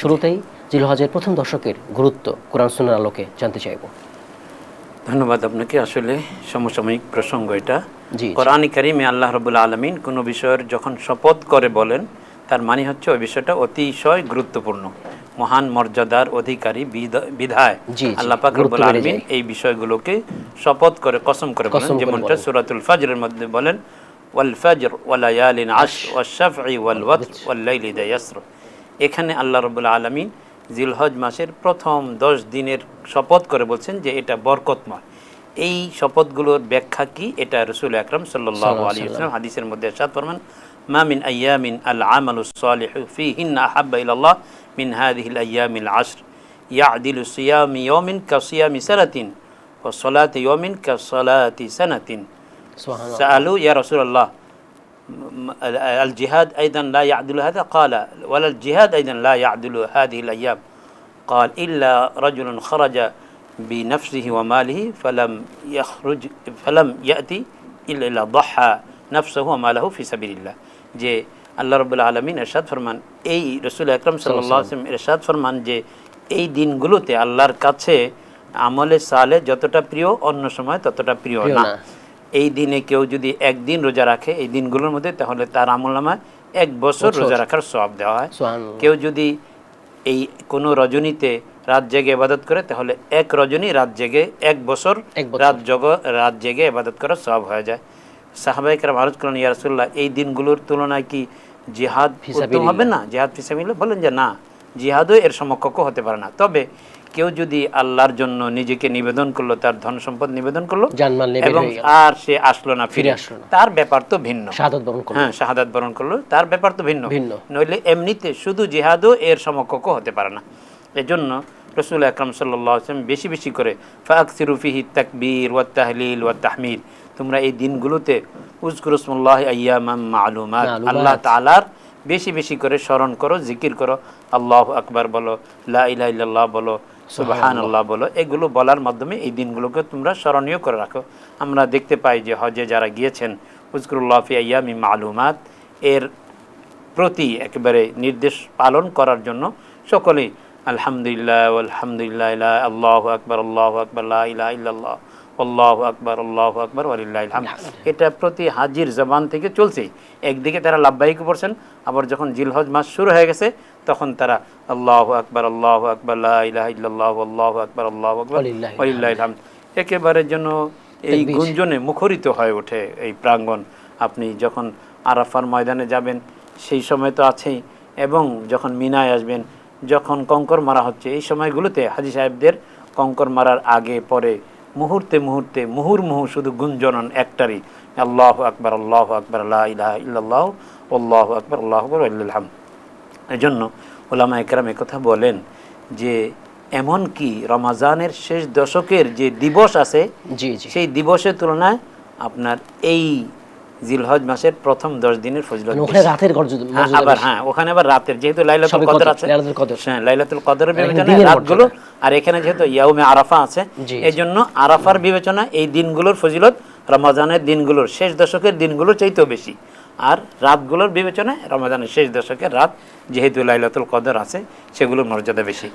শুরুতেই জিলহজের প্রথম দশকের গুরুত্ব কোরআন সুন্নার আলোকে জানতে চাইব। ধন্যবাদ আপনাকে। আসলে সমসাময়িক প্রসঙ্গ এটা। জি। কোরআন কারিমে আল্লাহ রবুল্লা আলমিন কোনো বিষয়ের যখন শপথ করে বলেন তার মানে হচ্ছে ওই বিষয়টা অতিশয় গুরুত্বপূর্ণ। মহান মর্যাদার অধিকারী বিধ- বিধায় আল্লাহ পাক রব্বুল আলমিন এই বিষয়গুলোকে শপথ করে কসম করে বলেন। যেমনটা সুরাতুল ফাজরের মধ্যে বলেন ওয়াল ফাজর ওয়ালায়ালিন আশ ওয়াশাফঈ ওয়াল ওয়াতর ওয়াল্লাইলি ইযা ইয়াসর। এখানে আল্লাহ রবুল আলমিন জিলহজ মাসের প্রথম দশ দিনের শপথ করে বলছেন যে এটা বরকতময়। এই শপথগুলোর ব্যাখ্যা কি? এটা রসুল আকরম সাল্লাহ আলী ইসলাম হাদিসের মধ্যে সাত ফরমান মামিন আয়ামিন আল আমলুসলিহি আহাব্বা ইল্লাহ মিন হাদিহিল আয়ামিল আশর। ইয়াদিলু ইয়মিন কাসিয়াম ইসারাতিন ও সলাত ইয়মিন কাসলাতি সানাতিন। সালু ইয়া রসুল্লাহ الجهاد أيضا لا يعدل هذا قال ولا الجهاد أيضا لا يعدل هذه الأيام قال إلا رجل خرج بنفسه وماله فلم يخرج فلم يأتي إلا إلا ضحى نفسه وماله في سبيل الله যে আল্লাহ রবুল্লা আলমিন এরশাদ ফরমান এই রসুল আকরম সাল্লাম এরশাদ ফরমান যে এই দিনগুলোতে আল্লাহর কাছে আমলে সালে যতটা প্রিয় অন্য সময় ততটা প্রিয় প্রিয় না না। এই দিনে কেউ যদি একদিন রোজা রাখে এই দিনগুলোর মধ্যে তাহলে তার আমল নামায় এক বছর রোজা রাখার সব দেওয়া হয়। কেউ যদি এই কোনো রজনীতে রাত জেগে ইবাদত করে তাহলে এক রজনী রাত জেগে এক বছর রাত জগ রাত জেগে ইবাদত করার সব হয়ে যায়। সাহাবাহিকরা ভারত করেন ইয়ারসুল্লাহ এই দিনগুলোর তুলনায় কি জিহাদ হবে না? জিহাদ ফিসাবিল্লাহ বলেন যে না। জিহাদও এর সমকক্ষ হতে পারে না তবে কেউ যদি আল্লাহর জন্য নিজেকে নিবেদন করল তার ধন সম্পদ নিবেদন করল এবং আর সে আসলো না ফিরে আসলো না। তার ব্যাপার তো ভিন্ন হ্যাঁ শাহাদাত বরণ করল তার ব্যাপার তো ভিন্ন ভিন্ন। নইলে এমনিতে শুধু জিহাদও এর সমকক্ষ হতে পারে না এজন্য রসুল আকরম সাল্লাম বেশি বেশি করে ফাক ফাকসিরুফিহি তাকবীর ওয়া তাহলিল ওয়া তাহমিদ তোমরা এই দিনগুলোতে উজকুরসমুল্লাহ আয়ামাম মালুমাত মালুমাত। আল্লাহ তাআলার বেশি বেশি করে স্মরণ করো, জিকির করো, আল্লাহ আকবার বলো, লা ইলাহা ইল্লাল্লাহ বলো সুবহান আল্লাহ বলো, এগুলো বলার মাধ্যমে এই দিনগুলোকে তোমরা স্মরণীয় করে রাখো। আমরা দেখতে পাই যে হজে যারা গিয়েছেন, উজকুরুল্লাহ ফি আয়ামি মালুমাত, এর প্রতি একেবারে নির্দেশ পালন করার জন্য সকলেই আলহামদুলিল্লাহ আলহামদুলিল্লাহ আল্লাহ আকবর আল্লাহ আকবর, লা ইলাহা ইল্লাল্লাহ আল্লাহ আকবর আল্লাহ আকবর আলিল্লাহ এটা প্রতি হাজির জবান থেকে চলছে। একদিকে তারা লাভবাহিক পড়ছেন আবার যখন জিলহজ মাস শুরু হয়ে গেছে তখন তারা আল্লাহ আকবর আল্লাহ আকবর ইল্লাল্লাহ আল্লাহ আকবর আল্লাহ আকবর ওয়ালিল্লাহিল একেবারে যেন এই গুঞ্জনে মুখরিত হয়ে ওঠে এই প্রাঙ্গণ। আপনি যখন আরাফার ময়দানে যাবেন সেই সময় তো আছেই এবং যখন মিনায় আসবেন যখন কঙ্কর মারা হচ্ছে এই সময়গুলোতে হাজি সাহেবদের কঙ্কর মারার আগে পরে মুহূর্তে মুহূর্তে মুহুর মুহু শুধু গুঞ্জনন একটারই। আল্লাহ আকবর আল্লাহ আকবর আল্লাহ ইলাহা ইল্লাল্লাহ আল্লাহ আকবর আল্লাহ আকবর আল্লাহাম এই জন্য ওলামা একরাম কথা বলেন যে এমন কি রমাজানের শেষ দশকের যে দিবস আছে জি জি। সেই দিবসের তুলনায় আপনার এই জিলহজ মাসের প্রথম দশ দিনের ফজলত মানে ওখানে রাতের হ্যাঁ, আবার হ্যাঁ ওখানে আবার রাতের যেহেতু লাইলাতুল কদর আছে। লাইলাতুল কদর। হ্যাঁ লাইলাতুল কদরের এখানে বিবেচনায় রাতগুলো আর এখানে যেহেতু ইয়াউমে আরাফা আছে এই জন্য আরাফার বিবেচনা এই দিনগুলোর ফজিলত রমাজানের দিনগুলোর শেষ দশকের দিনগুলোর চাইতেও বেশি। আর রাতগুলোর বিবেচনায় রমাজানের শেষ দশকের রাত যেহেতু লাইলাতুল কদর আছে সেগুলোর মর্যাদা বেশি।